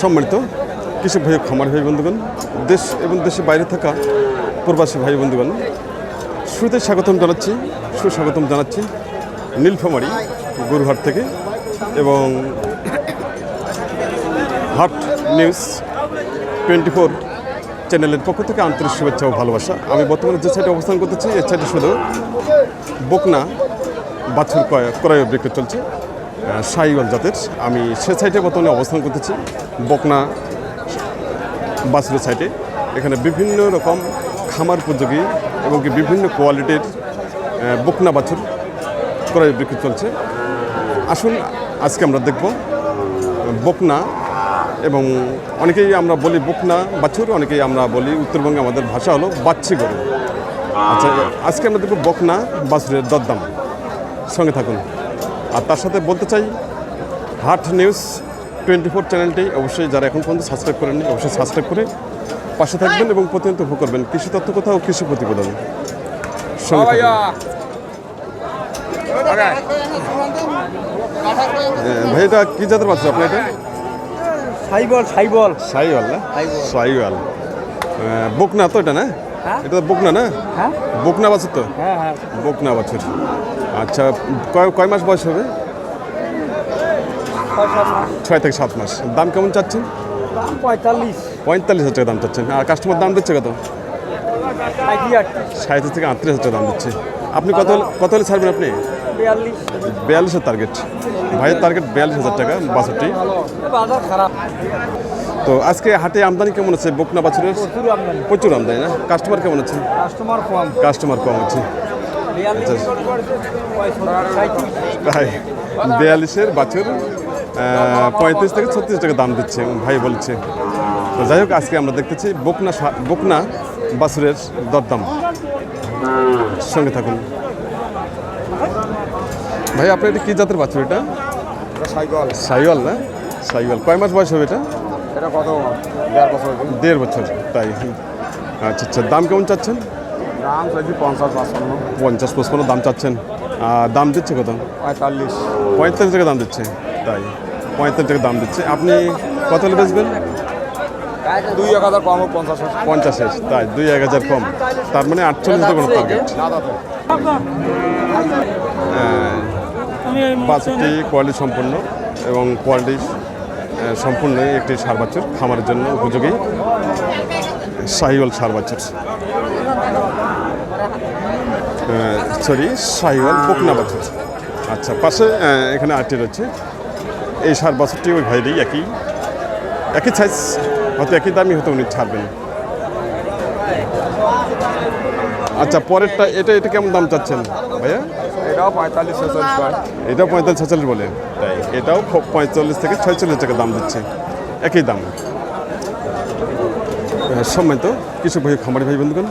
সম্মানিত কৃষক ভাই, খামার ভাই, বন্ধুগণ, দেশ এবং দেশের বাইরে থাকা প্রবাসী ভাই, বন্ধুগণ, শুরুতে স্বাগতম জানাচ্ছি, সুস্বাগতম জানাচ্ছি নীলফামারি গরুহাট থেকে এবং হাট নিউজ টোয়েন্টি ফোর চ্যানেলের পক্ষ থেকে আন্তরিক শুভেচ্ছা ও ভালোবাসা। আমি বর্তমানে যে সাইডে অবস্থান করতেছি, এই সাইডে শুধু বকনা, বাছুর ক্রয় ক্রয় ও বিক্রয় চলছে। সাইওয়াল জাতের। আমি সে সাইডে বর্তমানে অবস্থান করতেছি, বকনা বাছুরের সাইডে এখানে বিভিন্ন রকম খামার উপযোগী এবং কি বিভিন্ন কোয়ালিটির বকনা বাছুর ক্রয় বিক্রি চলছে। আসুন, আজকে আমরা দেখব বকনা এবং অনেকেই আমরা বলি বকনা বাছুর, অনেকেই আমরা বলি উত্তরবঙ্গে আমাদের ভাষা হলো বাচ্চি গরু। আচ্ছা আজকে আমরা দেখব বকনা বাছুরের দরদাম। সঙ্গে থাকুন। আর তার সাথে বলতে চাই হাট নিউজ টোয়েন্টি ফোর চ্যানেলটি অবশ্যই যারা এখন পর্যন্ত সাবস্ক্রাইব করেননি অবশ্যই সাবস্ক্রাইব করে পাশে থাকবেন এবং প্রতিনিয়ত উপভোগ করবেন কৃষি তথ্য কথা ও কৃষি প্রতিবেদন। সঙ্গে থাকুন। ভাই এটা কি জাতের বাচ্চা আপনি এটা? সাইবল সাইবল। সাইওয়াল না? সাইওয়াল। বকনা তো এটা না? এটা তো বকনা না? হ্যাঁ? বকনা বাছুর তো? হ্যাঁ হ্যাঁ। বকনা বাছুর। আচ্ছা কয় কয় মাস বয়স হবে? ছয় থেকে সাত মাস। দাম কেমন চাচ্ছেন? পঁয়তাল্লিশ। পঁয়তাল্লিশ হাজার টাকা দাম চাচ্ছেন। আর কাস্টমার দাম দিচ্ছে কত? সাঁত্রিশ। থেকে আটত্রিশ হাজার টাকা দাম দিচ্ছে। আপনি কত কত হলে ছাড়বেন আপনি? বিয়াল্লিশ। বিয়াল্লিশের টার্গেট ভাইয়ের টার্গেট বিয়াল্লিশ হাজার টাকা বাজার খারাপ। তো আজকে হাটে আমদানি কেমন আছে? বকনা বাছুরের? প্রচুর আমদানি। প্রচুর আমদানি না? কাস্টমার কেমন আছে? কাস্টমার কম। কাস্টমার কম আছে। বিয়াল্লিশ বিয়াল্লিশের বাছুর পঁয়ত্রিশ থেকে ছত্রিশ টাকা দাম দিচ্ছে ভাই বলছে। তো যাই হোক আজকে আমরা দেখতেছি বকনা বকনা বাছুরের দরদাম। সঙ্গে থাকুন। ভাই আপনার এটা কী জাতের বাছুর এটা? সাইকেল সাইওয়াল না? সাইওয়াল। কয় মাস বয়স হবে এটা? এটা কত দেড় বছর দেড় বছর তাই। আচ্ছা আচ্ছা দাম কেমন চাচ্ছেন? দাম চাইছি পঞ্চাশ পাঁচপান্ন। পঞ্চাশ পঁচপান্ন দাম চাচ্ছেন। আর দাম দিচ্ছে কত? পঁয়তাল্লিশ। পঁয়তাল্লিশ টাকা দাম দিচ্ছে তাই। পঁয়তাল্লিশ টাকা দাম দিচ্ছে। আপনি কত হলে বেচবেন? দুই এক হাজার কম পঞ্চাশ পঞ্চাশের তাই দুই এক হাজার কম। তার মানে আটচল্লিশ টাকা টার্গেট বাছুরটি কোয়ালিটি সম্পন্ন এবং কোয়ালিটি সম্পূর্ণ একটি সার বাছুর খামারের জন্য উপযোগী। শাহিওয়াল সার বাছুর সরি শাহিওয়াল বকনা বাছুর আচ্ছা পাশে এখানে আটটি রয়েছে। এই সার বাছুরটি ওই ভাইয়েরই একই একই সাইজ হয়তো একই দামই হয়তো উনি ছাড়বেন। আচ্ছা পরেরটা এটা এটা কেমন দাম চাচ্ছেন ভাইয়া? এটাও পঁয়তাল্লিশ ছেচল্লিশ হয় এটাও পঁয়তাল্লিশ ছেচল্লিশ বলে? তাই এটাও পঁয়তাল্লিশ থেকে ছয়চল্লিশ টাকা দাম দিচ্ছে। একই দাম। আহ, সম্মানিত কিছু ভাই খামারি ভাই বন্ধুগণ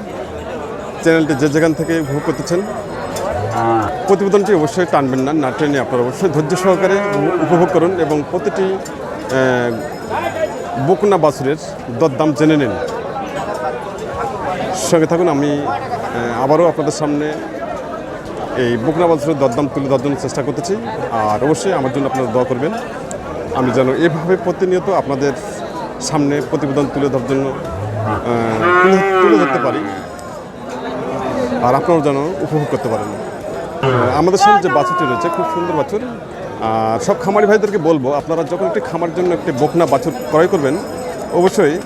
চ্যানেলটি যে যেখান থেকে উপভোগ করতেছেন প্রতিবেদনটি অবশ্যই টানবেন না না টেনে আপনারা অবশ্যই ধৈর্য সহকারে উপভোগ করুন এবং প্রতিটি বকনা বাছুরের দরদাম জেনে নিন। সঙ্গে থাকুন আমি আবারও আপনাদের সামনে এই বকনা বাছুরের দরদাম তুলে জন্য চেষ্টা করতেছি। আর অবশ্যই আমার জন্য আপনারা দোয়া করবেন। আমি যেন এভাবে প্রতিনিয়ত আপনাদের সামনে প্রতিবেদন তুলে ধরার জন্য তুলে- ধরতে পারি। আর আপনারাও যেন উপভোগ করতে পারেন। আমাদের সামনে যে বাছুরটি রয়েছে, খুব সুন্দর বাছুর। আর সব খামারি ভাইদেরকে বলব, আপনারা যখন একটি খামার জন্য একটি বকনা বাছুর ক্রয় করবেন, অবশ্যই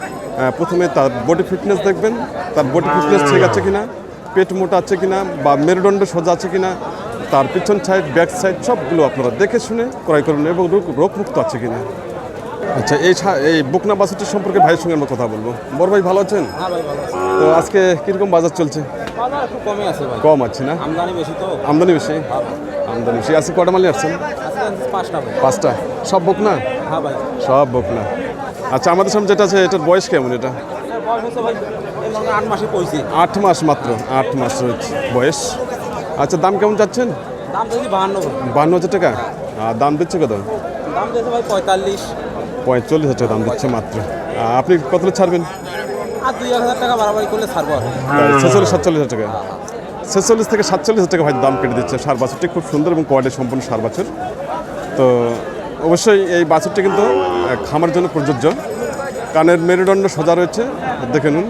প্রথমে তার বডি ফিটনেস দেখবেন। তার বডি ফিটনেস ঠিক আছে কিনা? পেট মোটা আছে কিনা বা মেরুদণ্ড সোজা আছে কিনা তার পিছন সাইড ব্যাক সাইড সবগুলো আপনারা দেখে শুনে ক্রয় করুন এবং রোগ রোগমুক্ত আছে কিনা। আচ্ছা এই এই বকনা বাছুরটি সম্পর্কে ভাইয়ের সঙ্গে আমরা কথা বলব। বড় ভাই ভালো আছেন? হ্যাঁ তো আজকে কীরকম বাজার চলছে? কমে আছে না? আমদানি বেশি তো। আমদানি বেশি? আমদানি বেশি। আজকে কটা মালি আসছেন? পাঁচটা সব বকনা? হ্যাঁ সব বকনা। আচ্ছা আমাদের সামনে যেটা আছে এটার বয়স কেমন এটা? আট মাসে মাত্র আট মাস হচ্ছে বয়স। আচ্ছা দাম কেমন যাচ্ছেন বাহান্ন। বান্ন হাজার টাকা? আর দাম দিচ্ছে কত? ভাই পঁয়তাল্লিশ। পঁয়তাল্লিশ হাজার টাকা দাম দিচ্ছে মাত্র। আপনি কত ছাড়বেন? ছেচল্লিশ সাতচল্লিশ হাজার টাকা। ছেচল্লিশ থেকে সাতচল্লিশ হাজার টাকা ভাই দাম কেটে দিচ্ছে। সার বাছুরটি খুব সুন্দর এবং কোয়ালিটি সম্পন্ন সার বাছুর। তো অবশ্যই এই বাছুরটি কিন্তু খামার জন্য প্রযোজ্য। কানের মেরুদণ্ড সোজা রয়েছে দেখে নিন।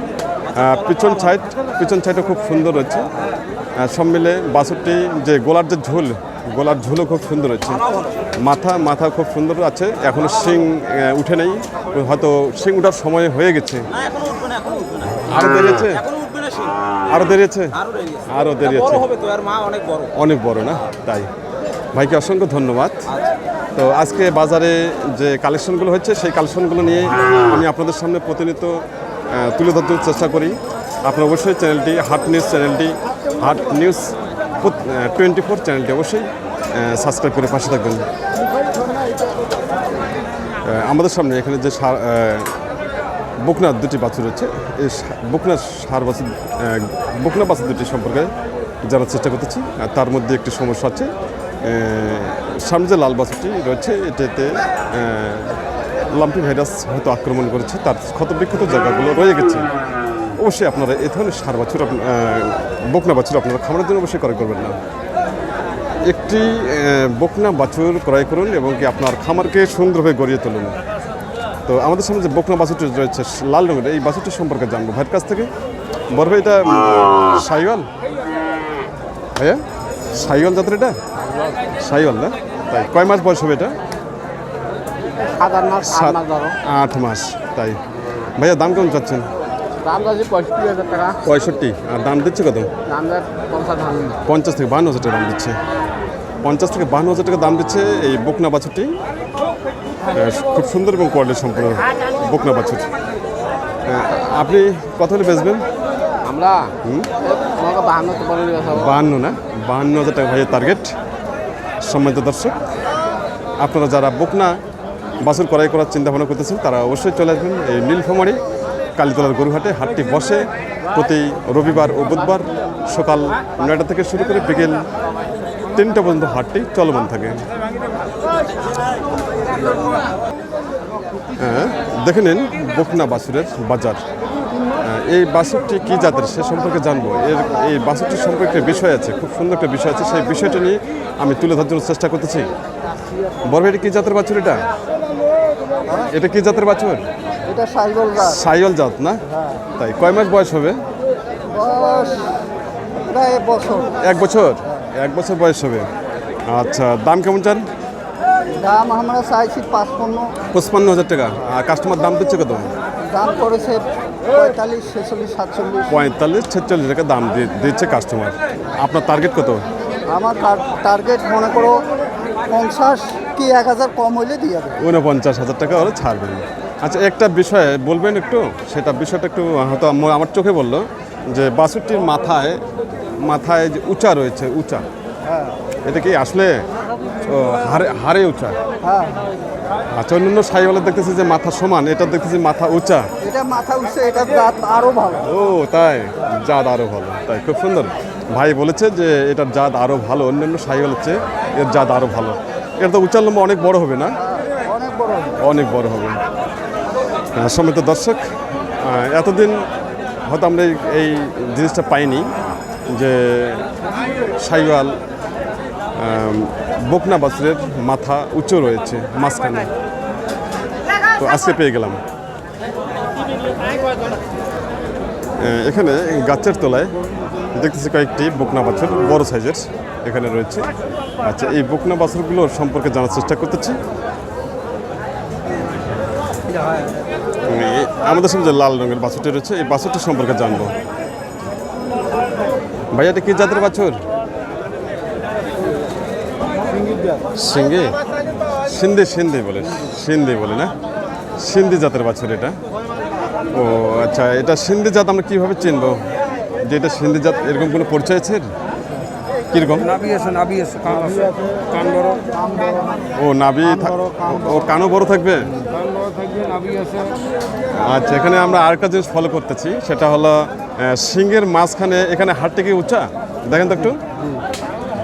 পিছন সাইড পিছন সাইডও খুব সুন্দর রয়েছে আহ, সব মিলে বাছুরটি যে গোলার যে ঝোল গোলার ঝোলও খুব সুন্দর রয়েছে মাথা মাথা খুব সুন্দর আছে। এখনও শিং উঠে নেই। হয়তো শিং উঠার সময় হয়ে গেছে। আরও দেরিয়েছে আরও দেরিয়েছে দেরি আছে? আরও দেরি আছে? বড় হবে তো আর মা অনেক বড়। অনেক বড় না? তাই। ভাইকে অসংখ্য ধন্যবাদ। তো আজকে বাজারে যে কালেকশনগুলো হচ্ছে সেই কালেকশনগুলো নিয়ে আমি আপনাদের সামনে প্রতিনিয়ত তুলে ধরতে চেষ্টা করি। আপনারা অবশ্যই চ্যানেলটি হাট নিউজ চ্যানেলটি হাট নিউজ টোয়েন্টি ফোর চ্যানেলটি অবশ্যই সাবস্ক্রাইব করে পাশে থাকবেন। আমাদের সামনে এখানে যে সার আহ, বকনার দুটি বাছুর রয়েছে। এই বকনার সার বাছুর বকনা বাছুর দুটি সম্পর্কে জানার চেষ্টা করতেছি। আর তার মধ্যে একটি সমস্যা আছে। সামনে যে লাল বাছুরটি রয়েছে এটাতে লাম্পি ভাইরাস হয়তো আক্রমণ করেছে, তার ক্ষতবিক্ষত জায়গাগুলো রয়ে গেছে। অবশ্যই আপনারা এই ধরনের সার বাছুর বকনা বাছুর আপনারা খামারের জন্য অবশ্যই ক্রয় করবেন না। একটি বকনা বাছুর ক্রয় করুন এবং কি আপনার খামারকে সুন্দরভাবে গড়িয়ে তুলুন। তো আমাদের সামনে যে বকনা বাছুরটি রয়েছে লাল রঙের, এই বাছুরটি সম্পর্কে জানব। ভাইয়ের কাছ থেকে। বড় ভাই, এটা সাইওয়াল? ভাইয়া, সাইওয়াল জাতের এটা? সাইওয়াল না? তাই, কয় মাস বয়স হবে এটা? সাত- মাস আট মাস তাই। ভাইয়া দাম কেমন চাচ্ছেন? দাম যাচ্ছে পঁয়ষট্টি হাজার টাকা। পঁয়ষট্টি। আর দাম দিচ্ছে কত? দাম পঞ্চাশ থেকে বান্ন হাজার টাকা দাম দিচ্ছে। পঞ্চাশ থেকে বান্ন হাজার টাকা দাম দিচ্ছে এই বকনা বাছুরটি। খুব সুন্দর এবং কোয়ালিটি সম্পূর্ণ বকনা বাছুর। আপনি কত হলে বেচবেন? আমরা বাহান্ন না? বাহান্ন হাজার টাকা ভাইয়ের টার্গেট সম্মানিত দর্শক আপনারা যারা বকনা বাছুর ক্রয় করার চিন্তা ভাবনা করতেছেন তারা অবশ্যই চলে আসবেন এই নীলফামারি কালীতলার গরুহাটে হাটটি বসে প্রতি রবিবার ও বুধবার সকাল নয়টা থেকে শুরু করে বিকেল তিনটা পর্যন্ত হাটটি চলমান থাকে। হ্যাঁ, দেখে নিন বকনা বাছুরের বাজার। এই বাসুরটি কী জাতের সে সম্পর্কে জানব। এর এই বাছুরটির সম্পর্কে একটা বিষয় আছে খুব সুন্দর একটা বিষয় আছে সেই বিষয়টি নিয়ে আমি তুলে ধরার জন্য চেষ্টা করতেছি। বড় কী জাতের বাছুর এটা? এটা কি জাতের বাছুর? এটা সাইবল গাছ সাইওয়াল জাত না? তাই কয় মাস বয়স হবে? প্রায় বছর। এক বছর? এক বছর বয়স হবে। আচ্ছা দাম কেমন চান? দাম আমরা চাইছি পাঁচপন্ন। পঁচপান্ন হাজার টাকা। আর কাস্টমার দাম দিচ্ছে কত? দাম করেছে পঁয়তাল্লিশ ছেচল্লিশ সাতচল্লিশ। পঁয়তাল্লিশ ছেচল্লিশ টাকা দাম দিচ্ছে কাস্টমার আপনার টার্গেট কত? আমার টার্গেট মনে করো পঞ্চাশ কি এক হাজার কম হইলে দিয়ে দেবে? উনপঞ্চাশ হাজার টাকা ওরা ছাড়বেন আচ্ছা একটা বিষয়ে বলবেন একটু? সেটা বিষয়টা একটু হয়তো আমার চোখে বলল যে বাছুরটির মাথায় মাথায় যে উঁচা রয়েছে উঁচা। হ্যাঁ। এটা কি আসলে হারে হারে উঁচা? হ্যাঁ। আচ্ছা অন্যান্য সাইওয়ালা দেখতেছি যে মাথা সমান এটা দেখতেছি মাথা উঁচা। এটা মাথা উঠছে এটা জাত আরও ভালো। ও তাই? জাত আরও ভালো তাই খুব সুন্দর। ভাই বলেছে যে এটার জাত আরও ভালো অন্যান্য সাইওয়াল চেয়ে এর জাত আরও ভালো। এটা তো উচ্চার লম্বা অনেক বড় হবে না? অনেক বড় হবে। সম্মিলিত দর্শক এতদিন হয়তো আমরা এই- জিনিসটা পাইনি যে সাইওয়াল বকনা বাছুরের মাথা উঁচু রয়েছে মাঝখানে। তো আজকে পেয়ে গেলাম। এখানে গাছের তলায় দেখতেছি কয়েকটি বকনা বাছুর বড় সাইজের। এখানে রয়েছে। আচ্ছা এই বকনা বাছুরগুলোর সম্পর্কে জানার চেষ্টা করতেছি। আমাদের যে লাল রঙের বাছুরটি রয়েছে, এই বাছুরটি সম্পর্কে জানব। ভাইয়া, এটা কি জাতের বাছুর? সিঙ্গি? সিন্ধি সিন্ধি বলে সিন্ধি বলে না? সিন্ধি জাতের বাছুর এটা। ও আচ্ছা এটা সিন্ধি জাত আমরা কীভাবে চিনবো? যে এটা সিন্ধি জাত, এরকম কোনো পরিচয় আছে? কীরকম? নাভি আছে নাভি আছে কান আছে। কান বড়। ও নাভি ও কানও বড় থাকবে? কান বড় থাকবে নাভি আছে। আচ্ছা এখানে আমরা আরেকটা জিনিস ফলো করতেছি সেটা হলো সিংহের মাঝখানে এখানে হাড়টা কি উঁচা? দেখেন তো একটু।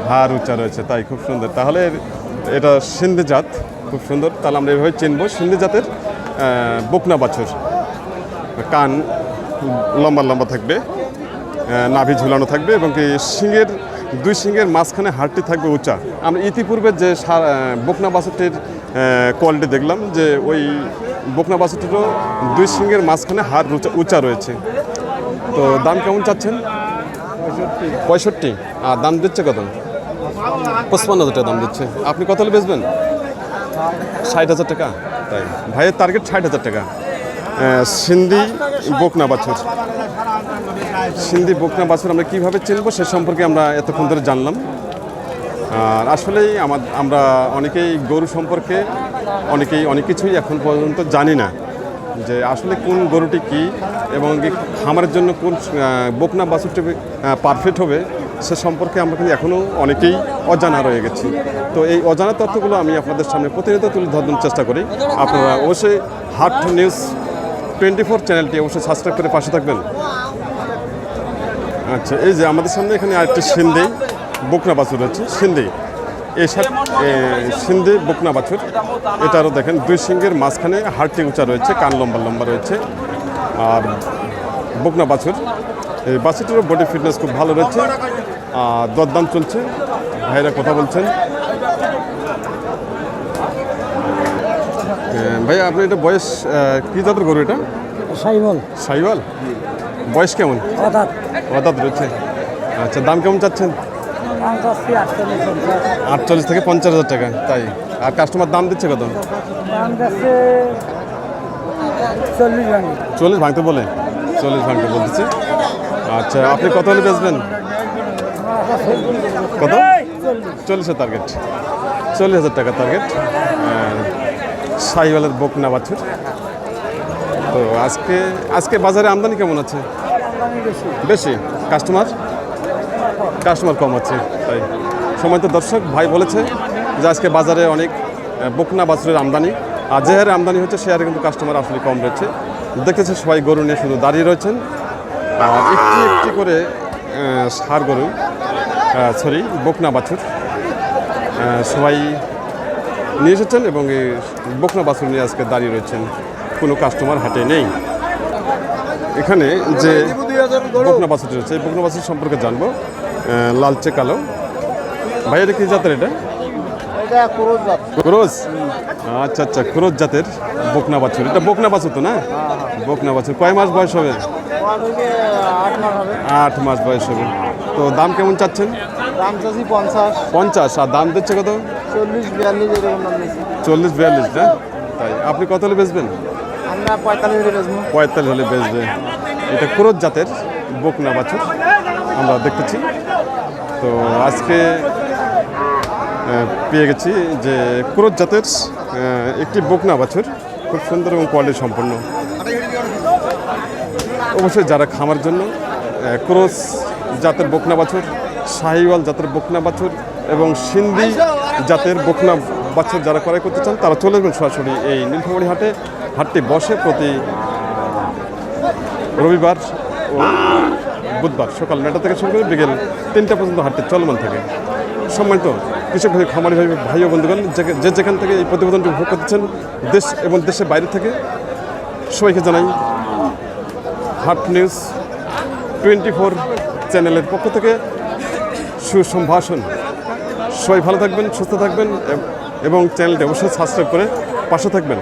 হাড় উঁচা রয়েছে তাই খুব সুন্দর। তাহলে এটা সিন্ধি জাত খুব সুন্দর। তাহলে আমরা এভাবে চিনবো সিন্ধি জাতের বকনা বাছুর। কান লম্বা লম্বা থাকবে নাভি ঝুলানো থাকবে এবং কি সিংহের দুই সিংহের মাঝখানে হাড়টি থাকবে উঁচা। আমরা ইতিপূর্বে যে বকনা বাছুরটির কোয়ালিটি দেখলাম যে ওই বকনা বাছুরটিরও দুই সিংহের মাঝখানে হাড় উঁচা- রয়েছে। তো দাম কেমন চাচ্ছেন? পঁয়ষট্টি। আর দাম দিচ্ছে কত? পঁচপান্ন হাজার টাকা দাম দিচ্ছে। আপনি কত বেচবেন? ষাট হাজার টাকা? তাই। ভাইয়ের টার্গেট ষাট হাজার টাকা। সিন্ধি বকনা বাছুর। সিন্ধি বকনা বাছুর আমরা কীভাবে চিনবো সে সম্পর্কে আমরা এতক্ষণ ধরে জানলাম। আর আসলেই আমার আমরা অনেকেই গরু সম্পর্কে অনেকেই অনেক কিছুই এখন পর্যন্ত জানি না যে আসলে কোন গরুটি কি এবং খামারের জন্য কোন বকনা বাছুরটি পারফেক্ট হবে সে সম্পর্কে আমরা কিন্তু এখনও অনেকেই অজানা রয়ে গেছি। তো এই অজানা তথ্যগুলো আমি আপনাদের সামনে প্রতিনিয়ত তুলে ধরার চেষ্টা করি। আপনারা অবশ্যই হার্ট নিউজ টোয়েন্টি ফোর চ্যানেলটি অবশ্যই সাবস্ক্রাইব করে পাশে থাকবেন। আচ্ছা এই যে আমাদের সামনে এখানে আরেকটি সিন্ধি, বকনা বাছুর রয়েছে সিন্ধি, এই সিন্ধি, বকনা বাছুর। এটারও দেখেন, দুই সিংহের মাঝখানে হাড়টি উঁচা রয়েছে, কান লম্বা লম্বা রয়েছে। আর বকনা বাছুর, এই বাছুরটিরও বডি ফিটনেস খুব ভালো রয়েছে। আর দরদাম চলছে, ভাইরা কথা বলছেন। এ, ভাইয়া আপনি এটা বয়স কি জাতের গরু এটা? সাইবল সাইওয়াল বয়স কেমন? অর্থাৎ অর্থাৎ রয়েছে আচ্ছা দাম কেমন চাচ্ছেন? আটচল্লিশ থেকে পঞ্চাশ হাজার টাকা তাই? আর কাস্টমার দাম দিচ্ছে কত? চল্লিশ ভাঙি। ভাঙতে বলে? চল্লিশ ভাঙতে বলতেছে। আচ্ছা আপনি কত হলে বেচবেন? কত? চল্লিশের টার্গেট চল্লিশ হাজার টাকা টার্গেট শাহিওয়ালের বকনা বাছুর। তো আজকে আজকে বাজারে আমদানি কেমন আছে? বেশি। কাস্টমার? কাস্টমার কম আছে, তাই। সময় তো দর্শক, ভাই বলেছে যে আজকে বাজারে অনেক বকনা বাছুরের আমদানি। আর যে হারে আমদানি হচ্ছে, সে হারে কিন্তু কাস্টমার আসলে কম রয়েছে। দেখেছে সবাই গরু নিয়ে শুধু দাঁড়িয়ে রয়েছেন। আর একটি একটি করে ষাঁড় গরু সরি বকনা বাছুর। সবাই নিয়ে এসেছেন এবং এই বকনা বাছুর নিয়ে আজকে দাঁড়িয়ে রয়েছেন। কোনো কাস্টমার হাটে নেই। এখানে যে বকনা বাছুর রয়েছে এই বকনা বাছুর সম্পর্কে জানব। লালচে কালো। ভাই এটা কি জাতের এটা? ক্রোজ আচ্ছা আচ্ছা ক্রোজ জাতের বকনা বাছুর। এটা বকনা বাছুর তো না? বকনা বাছুর। কয় মাস বয়স হবে। আট মাস বয়স হবে। তো দাম কেমন চাচ্ছেন? দাম পঞ্চাশ। পঞ্চাশ আর দাম দিচ্ছে কত? চল্লিশ বিয়াল্লিশ এরকম দাম দিচ্ছি। চল্লিশ বিয়াল্লিশ না? তাই। আপনি কত হলে বেচবেন? আমরা পঁয়তাল্লিশ হলে বেচবো। পঁয়তাল্লিশ হলে বেচবে। এটা ক্রোজ জাতের বকনা বাছুর আমরা দেখতেছি। তো আজকে পেয়ে গেছি যে ক্রোজ জাতের একটি বকনা বাছুর খুব সুন্দর এবং কোয়ালিটি সম্পন্ন। অবশ্যই যারা খামার জন্য ক্রোস জাতের বকনা বাছুর শাহিওয়াল জাতের বকনা বাছুর এবং সিন্ধি জাতের বকনা বাছুর যারা ক্রয় করতে চান, তারা চলে যাবেন সরাসরি এই নীলফামারী হাটে। হাটটি বসে প্রতি রবিবার ও বুধবার সকাল নয়টা থেকে শুরু করে বিকেল তিনটা পর্যন্ত হাটটি চলমান থাকে। সম্মানিত কৃষক ভাই, খামারি ভাই ভাই ও বন্ধুগণ, যে যেখান থেকে এই প্রতিবেদনটি উপভোগ করতেছেন দেশ এবং দেশের বাইরে থেকে সবাইকে জানাই হাট নিউজ টোয়েন্টি ফোর চ্যানেলের পক্ষ থেকে সুসম্ভাষণ। সবাই ভালো থাকবেন সুস্থ থাকবেন এবং চ্যানেলটি অবশ্যই সাবস্ক্রাইব করে পাশে থাকবেন।